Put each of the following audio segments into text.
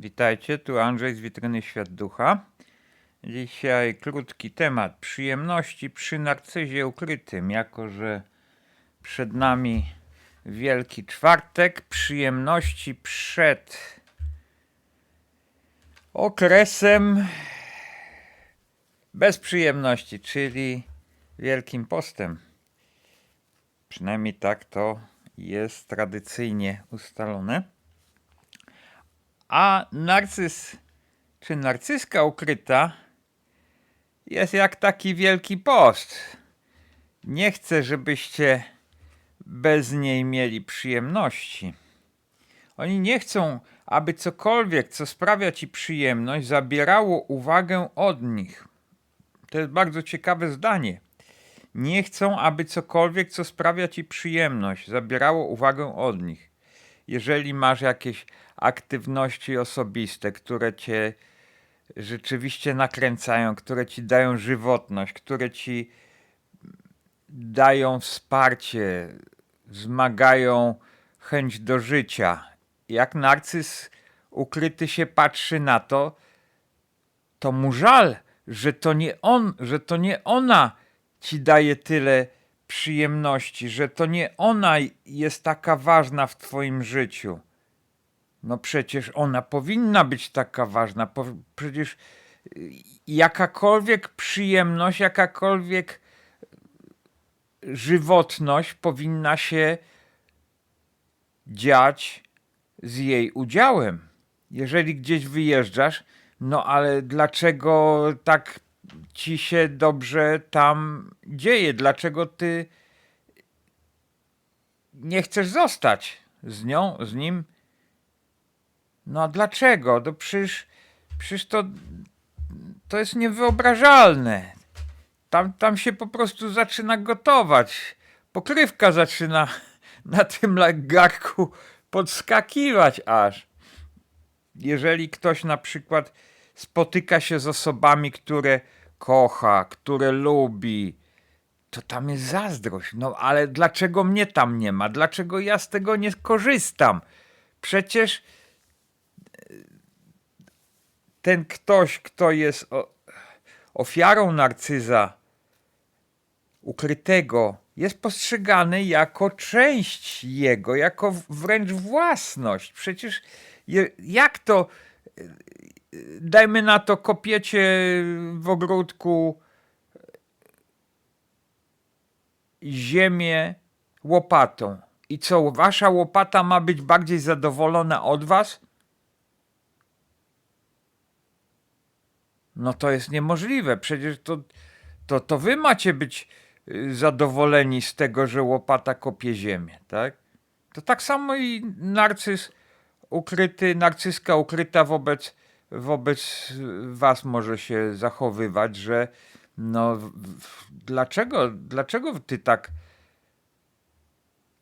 Witajcie, tu Andrzej z Witryny Świat Ducha. Dzisiaj krótki temat przyjemności przy narcyzie ukrytym, jako że przed nami Wielki Czwartek, przyjemności przed okresem bez przyjemności, czyli Wielkim Postem. Przynajmniej tak to jest tradycyjnie ustalone. A narcyz czy narcyzka ukryta jest jak taki wielki post. Nie chcę, żebyście bez niej mieli przyjemności. Oni nie chcą, aby cokolwiek, co sprawia ci przyjemność, zabierało uwagę od nich. To jest bardzo ciekawe zdanie. Nie chcą, aby cokolwiek, co sprawia ci przyjemność, zabierało uwagę od nich. Jeżeli masz jakieś aktywności osobiste, które cię rzeczywiście nakręcają, które ci dają żywotność, które ci dają wsparcie, wzmagają chęć do życia. Jak narcyz ukryty się patrzy na to, to mu żal, że to nie on, że to nie ona ci daje tyle przyjemności, że to nie ona jest taka ważna w twoim życiu. No przecież ona powinna być taka ważna. Przecież y, jakakolwiek przyjemność, jakakolwiek żywotność powinna się dziać z jej udziałem. Jeżeli gdzieś wyjeżdżasz, no ale dlaczego tak ci się dobrze tam dzieje? Dlaczego ty nie chcesz zostać z nią, z nim? No a dlaczego? To przecież, przecież to, to jest niewyobrażalne. Tam, tam się po prostu zaczyna gotować. Pokrywka zaczyna na tym garku podskakiwać aż. Jeżeli ktoś na przykład spotyka się z osobami, które kocha, które lubi, to tam jest zazdrość. No ale dlaczego mnie tam nie ma? Dlaczego ja z tego nie korzystam? Przecież ten ktoś, kto jest ofiarą narcyza ukrytego, jest postrzegany jako część jego, jako wręcz własność. Przecież jak to, dajmy na to, kopiecie w ogródku ziemię łopatą. I co, wasza łopata ma być bardziej zadowolona od was? No to jest niemożliwe. Przecież to, to, to wy macie być y, zadowoleni z tego, że łopata kopie ziemię, tak? To tak samo i narcyz ukryty, narcyzka ukryta wobec, wobec was może się zachowywać, że no dlaczego, dlaczego ty tak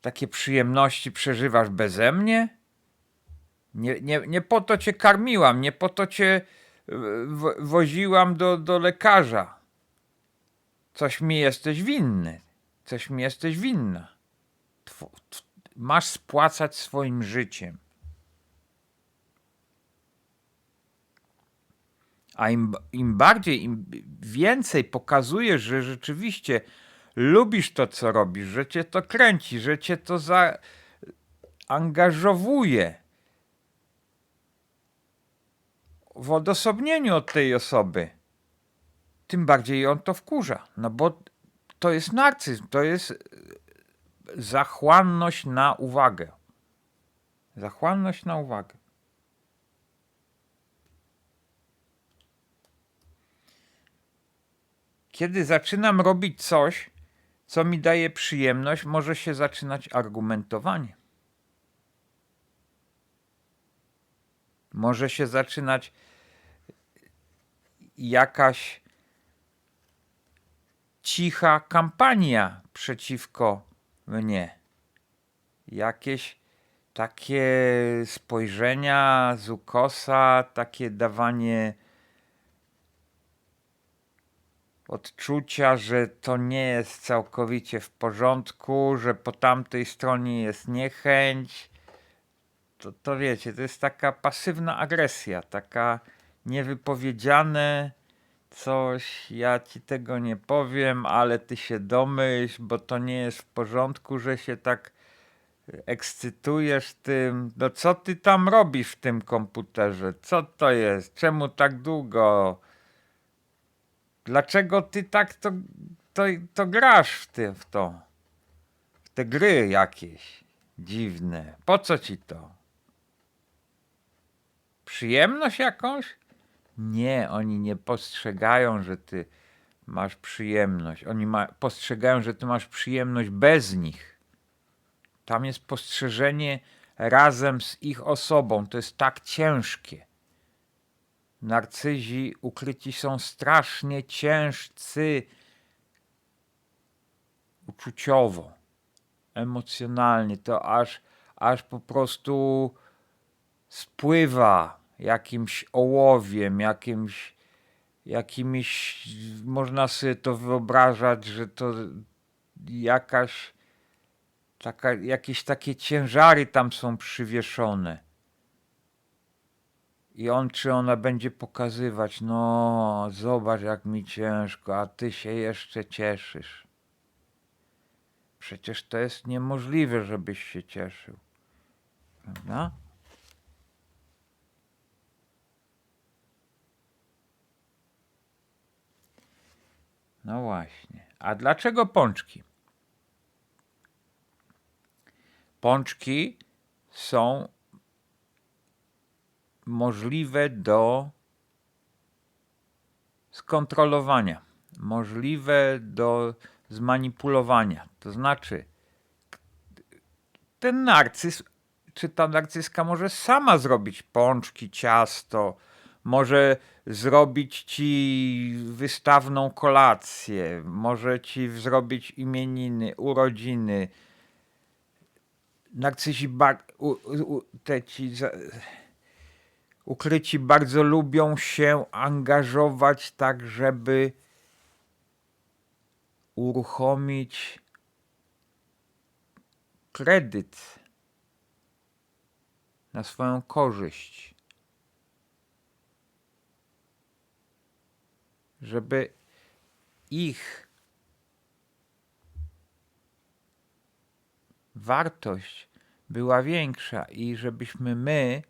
takie przyjemności przeżywasz beze mnie? Nie, nie, nie po to cię karmiłam, nie po to cię woziłam do, do lekarza. Coś mi jesteś winny. Coś mi jesteś winna. Tw masz spłacać swoim życiem. A im, im bardziej, im więcej pokazujesz, że rzeczywiście lubisz to, co robisz, że cię to kręci, że cię to zaangażowuje, w odosobnieniu od tej osoby, tym bardziej on to wkurza. No bo to jest narcyzm, to jest e, zachłanność na uwagę. Zachłanność na uwagę. Kiedy zaczynam robić coś, co mi daje przyjemność, może się zaczynać argumentowanie. Może się zaczynać jakaś cicha kampania przeciwko mnie. Jakieś takie spojrzenia z ukosa, takie dawanie odczucia, że to nie jest całkowicie w porządku, że po tamtej stronie jest niechęć, to, to wiecie, to jest taka pasywna agresja, taka niewypowiedziane coś, ja ci tego nie powiem, ale ty się domyśl, bo to nie jest w porządku, że się tak ekscytujesz tym. No co ty tam robisz w tym komputerze? Co to jest? Czemu tak długo? Dlaczego ty tak to, to, to grasz w, ty, w to? W te gry jakieś dziwne. Po co ci to? Przyjemność jakąś? Nie, oni nie postrzegają, że ty masz przyjemność. Oni ma, postrzegają, że ty masz przyjemność bez nich. Tam jest postrzeżenie razem z ich osobą. To jest tak ciężkie. Narcyzi ukryci są strasznie ciężcy uczuciowo, emocjonalnie. To aż, aż po prostu spływa jakimś ołowiem, jakimś, jakimiś, można sobie to wyobrażać, że to jakaś, taka, jakieś takie ciężary tam są przywieszone. I on czy ona będzie pokazywać, no zobacz jak mi ciężko, a ty się jeszcze cieszysz. Przecież to jest niemożliwe, żebyś się cieszył. Prawda? No właśnie. A dlaczego pączki? Pączki są możliwe do skontrolowania, możliwe do zmanipulowania. To znaczy, ten narcyz, czy ta narcyzka może sama zrobić pączki, ciasto, może zrobić ci wystawną kolację, może ci zrobić imieniny, urodziny. Narcyzi, te ci ukryci bardzo lubią się angażować tak, żeby uruchomić kredyt na swoją korzyść. Żeby ich wartość była większa i żebyśmy my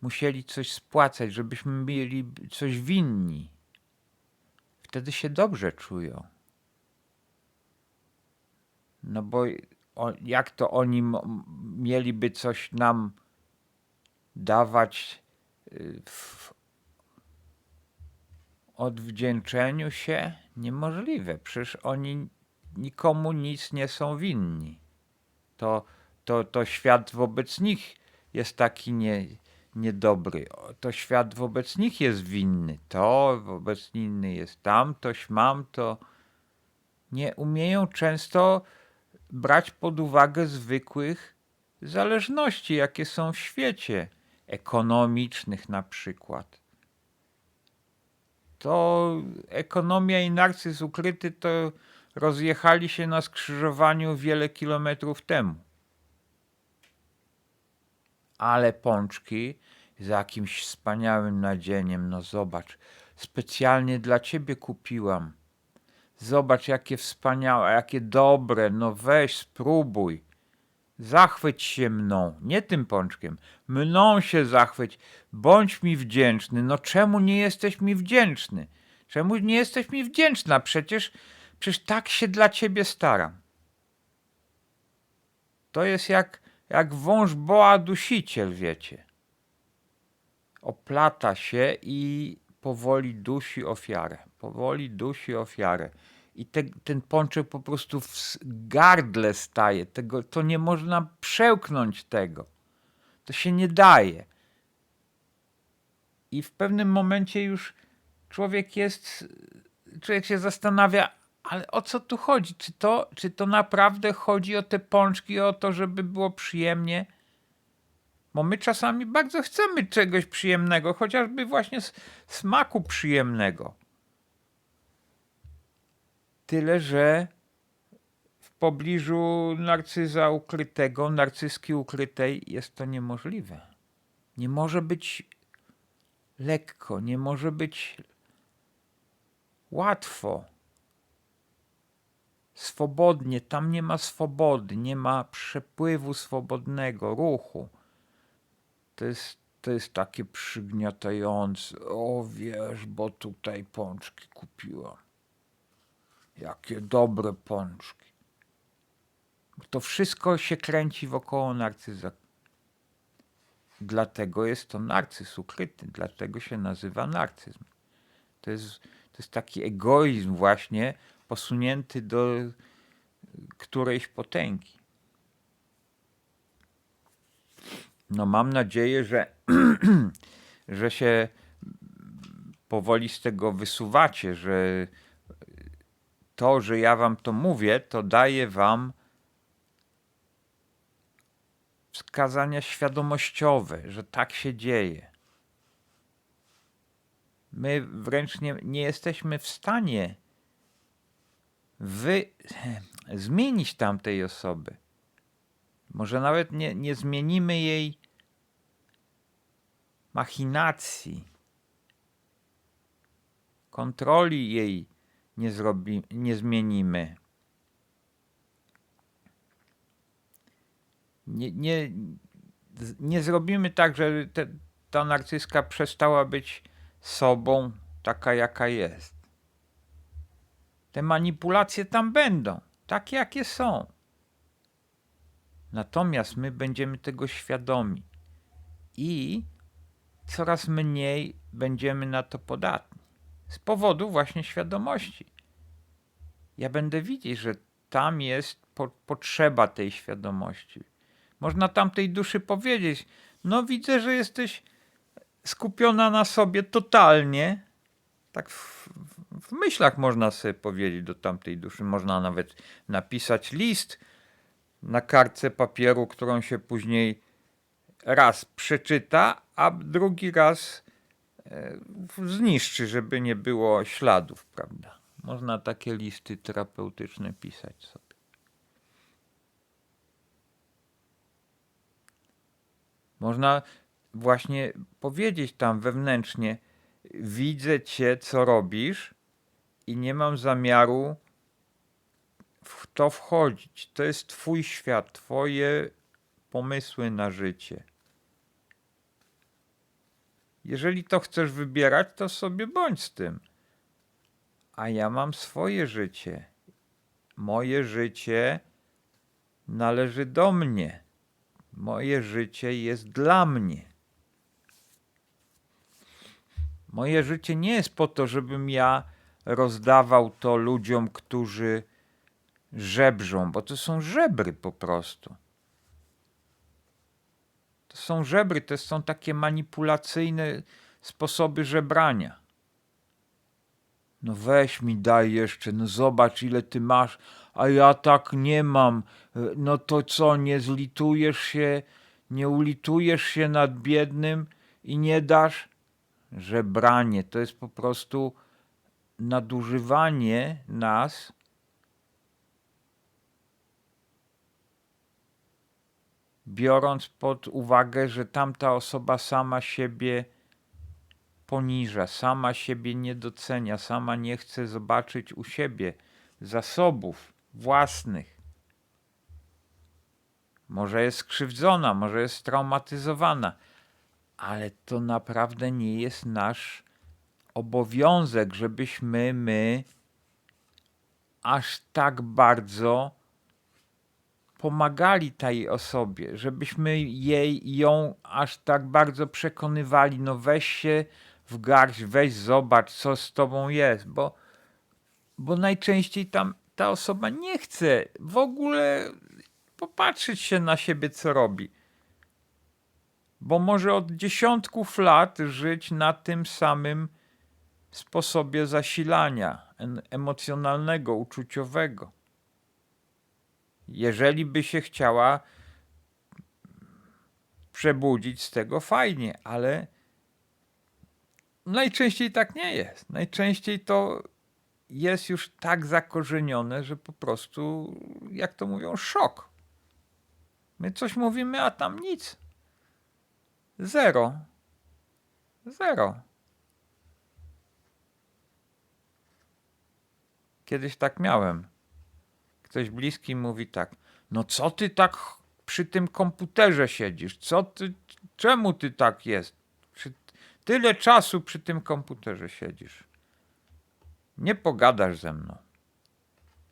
musieli coś spłacać, żebyśmy mieli coś winni. Wtedy się dobrze czują. No bo jak to oni mieliby coś nam dawać y, w odwdzięczeniu się? Niemożliwe. Przecież oni nikomu nic nie są winni. To, to, to świat wobec nich jest taki nie, niedobry. To świat wobec nich jest winny. To wobec inny jest tamtoś, mam to. Nie umieją często brać pod uwagę zwykłych zależności, jakie są w świecie, ekonomicznych na przykład. To ekonomia i narcyz ukryty to rozjechali się na skrzyżowaniu wiele kilometrów temu. Ale pączki z jakimś wspaniałym nadzieniem, no zobacz, specjalnie dla ciebie kupiłam. Zobacz, jakie wspaniałe, jakie dobre, no weź, spróbuj. Zachwyć się mną, nie tym pączkiem. Mną się zachwyć, bądź mi wdzięczny. No czemu nie jesteś mi wdzięczny? Czemu nie jesteś mi wdzięczna? Przecież, przecież tak się dla ciebie staram. To jest jak, jak wąż boa dusiciel, wiecie. Oplata się i powoli dusi ofiarę. Powoli dusi ofiarę. I te, ten pączek po prostu w gardle staje. Tego, to nie można przełknąć tego. To się nie daje. I w pewnym momencie już człowiek jest, człowiek się zastanawia, ale o co tu chodzi? Czy to, czy to naprawdę chodzi o te pączki, o to, żeby było przyjemnie? Bo my czasami bardzo chcemy czegoś przyjemnego, chociażby właśnie smaku przyjemnego. Tyle, że w pobliżu narcyza ukrytego, narcyzki ukrytej jest to niemożliwe. Nie może być lekko, nie może być łatwo, swobodnie. Tam nie ma swobody, nie ma przepływu swobodnego ruchu. To jest, to jest takie przygniatające. O wiesz, bo tutaj pączki kupiłam. Jakie dobre pączki. To wszystko się kręci wokoło narcyza. Dlatego jest to narcyz ukryty, dlatego się nazywa narcyzm. To jest, to jest taki egoizm właśnie posunięty do którejś potęgi. No mam nadzieję, że, że się powoli z tego wysuwacie, że to, że ja wam to mówię, to daje wam wskazania świadomościowe, że tak się dzieje. My wręcz nie, nie jesteśmy w stanie wy, zmienić tamtej osoby. Może nawet nie, nie zmienimy jej machinacji, kontroli jej nie, zrobi, nie zmienimy. Nie, nie, nie zrobimy tak, że te, ta narcyzka przestała być sobą taka, jaka jest. Te manipulacje tam będą, takie jakie są. Natomiast my będziemy tego świadomi i coraz mniej będziemy na to podatni. Z powodu właśnie świadomości. Ja będę widzieć, że tam jest po, potrzeba tej świadomości. Można tamtej duszy powiedzieć: No, widzę, że jesteś skupiona na sobie totalnie. Tak w, w myślach można sobie powiedzieć do tamtej duszy. Można nawet napisać list na kartce papieru, którą się później raz przeczyta, a drugi raz e, zniszczy, żeby nie było śladów, prawda? Można takie listy terapeutyczne pisać sobie. Można właśnie powiedzieć tam wewnętrznie: Widzę cię, co robisz, i nie mam zamiaru w to wchodzić. To jest Twój świat, Twoje pomysły na życie. Jeżeli to chcesz wybierać, to sobie bądź z tym. A ja mam swoje życie. Moje życie należy do mnie. Moje życie jest dla mnie. Moje życie nie jest po to, żebym ja rozdawał to ludziom, którzy żebrzą, bo to są żebry po prostu. To są żebry, to są takie manipulacyjne sposoby żebrania. No weź mi daj jeszcze, no zobacz ile ty masz, a ja tak nie mam. No to co, nie zlitujesz się, nie ulitujesz się nad biednym i nie dasz? Żebranie to jest po prostu nadużywanie nas biorąc pod uwagę, że tamta osoba sama siebie poniża, sama siebie nie docenia, sama nie chce zobaczyć u siebie zasobów własnych. Może jest skrzywdzona, może jest traumatyzowana, ale to naprawdę nie jest nasz obowiązek, żebyśmy my aż tak bardzo pomagali tej osobie, żebyśmy jej, ją aż tak bardzo przekonywali, no weź się w garść, weź zobacz, co z tobą jest, bo, bo najczęściej tam ta osoba nie chce w ogóle popatrzeć się na siebie, co robi. Bo może od dziesiątków lat żyć na tym samym sposobie zasilania emocjonalnego, uczuciowego. Jeżeli by się chciała przebudzić z tego, fajnie, ale najczęściej tak nie jest. Najczęściej to jest już tak zakorzenione, że po prostu, jak to mówią, szok. My coś mówimy, a tam nic. Zero. Zero. Kiedyś tak miałem. Ktoś bliski mówi tak: No co ty tak przy tym komputerze siedzisz? Co ty, czemu ty tak jest? Tyle czasu przy tym komputerze siedzisz. Nie pogadasz ze mną.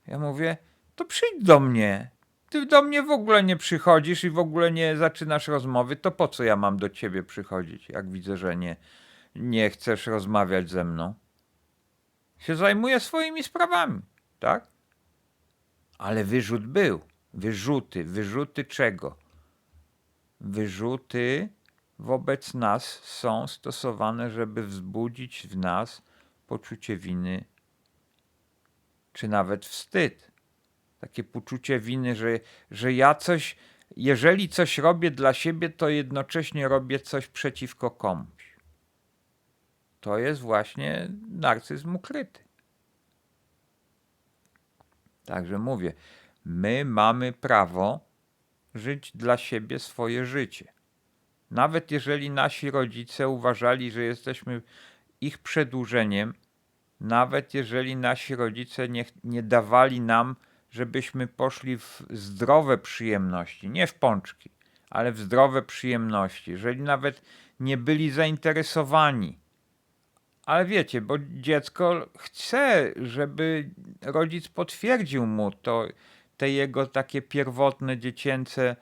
Ja mówię: To przyjdź do mnie. Ty do mnie w ogóle nie przychodzisz i w ogóle nie zaczynasz rozmowy, to po co ja mam do ciebie przychodzić, jak widzę, że nie, nie chcesz rozmawiać ze mną? Się zajmuję swoimi sprawami, tak? Ale wyrzut był. Wyrzuty. Wyrzuty czego? Wyrzuty wobec nas są stosowane, żeby wzbudzić w nas poczucie winy, czy nawet wstyd. Takie poczucie winy, że, że ja coś, jeżeli coś robię dla siebie, to jednocześnie robię coś przeciwko komuś. To jest właśnie narcyzm ukryty. Także mówię, my mamy prawo żyć dla siebie swoje życie. Nawet jeżeli nasi rodzice uważali, że jesteśmy ich przedłużeniem, nawet jeżeli nasi rodzice nie, nie dawali nam, żebyśmy poszli w zdrowe przyjemności, nie w pączki, ale w zdrowe przyjemności, jeżeli nawet nie byli zainteresowani. Ale wiecie, bo dziecko chce, żeby rodzic potwierdził mu to, te jego takie pierwotne dziecięce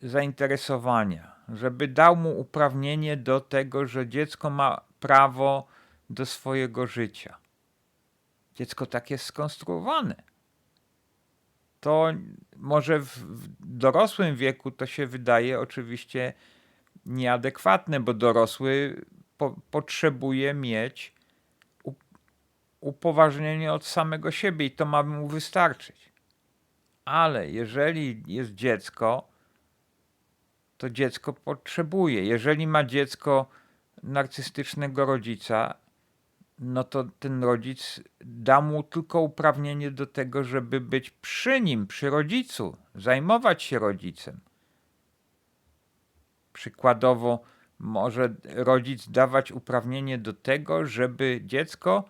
zainteresowania, żeby dał mu uprawnienie do tego, że dziecko ma prawo do swojego życia. Dziecko tak jest skonstruowane. To może w, dorosłym wieku to się wydaje oczywiście nieadekwatne, bo dorosły po, potrzebuje mieć upoważnienie od samego siebie i to ma mu wystarczyć. Ale jeżeli jest dziecko, to dziecko potrzebuje. Jeżeli ma dziecko narcystycznego rodzica, no to ten rodzic da mu tylko uprawnienie do tego, żeby być przy nim, przy rodzicu, zajmować się rodzicem. Przykładowo, może rodzic dawać uprawnienie do tego, żeby dziecko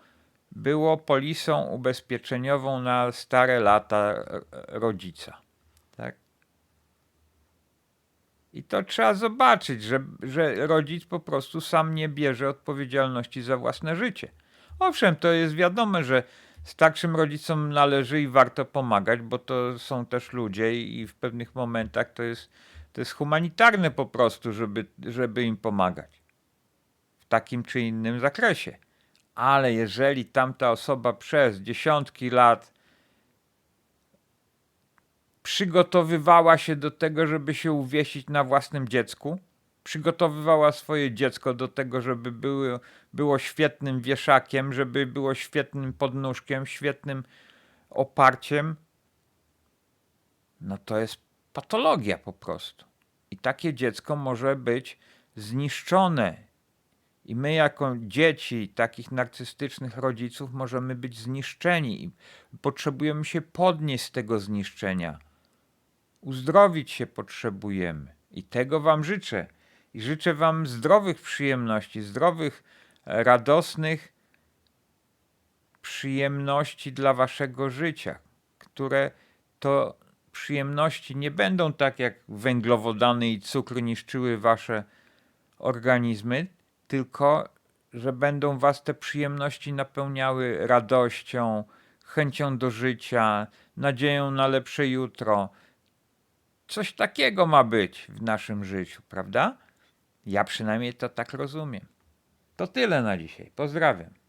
było polisą ubezpieczeniową na stare lata rodzica. Tak? I to trzeba zobaczyć, że, że rodzic po prostu sam nie bierze odpowiedzialności za własne życie. Owszem, to jest wiadome, że starszym rodzicom należy i warto pomagać, bo to są też ludzie i w pewnych momentach to jest, to jest humanitarne po prostu, żeby, żeby im pomagać w takim czy innym zakresie. Ale jeżeli tamta osoba przez dziesiątki lat przygotowywała się do tego, żeby się uwiesić na własnym dziecku, przygotowywała swoje dziecko do tego, żeby było, było świetnym wieszakiem, żeby było świetnym podnóżkiem, świetnym oparciem, no to jest patologia po prostu. I takie dziecko może być zniszczone. I my, jako dzieci takich narcystycznych rodziców, możemy być zniszczeni i potrzebujemy się podnieść z tego zniszczenia. Uzdrowić się potrzebujemy. I tego Wam życzę. I życzę Wam zdrowych przyjemności, zdrowych, radosnych przyjemności dla Waszego życia, które to przyjemności nie będą tak jak węglowodany i cukr niszczyły Wasze organizmy, tylko że będą Was te przyjemności napełniały radością, chęcią do życia, nadzieją na lepsze jutro. Coś takiego ma być w naszym życiu, prawda? Ja przynajmniej to tak rozumiem. To tyle na dzisiaj. Pozdrawiam.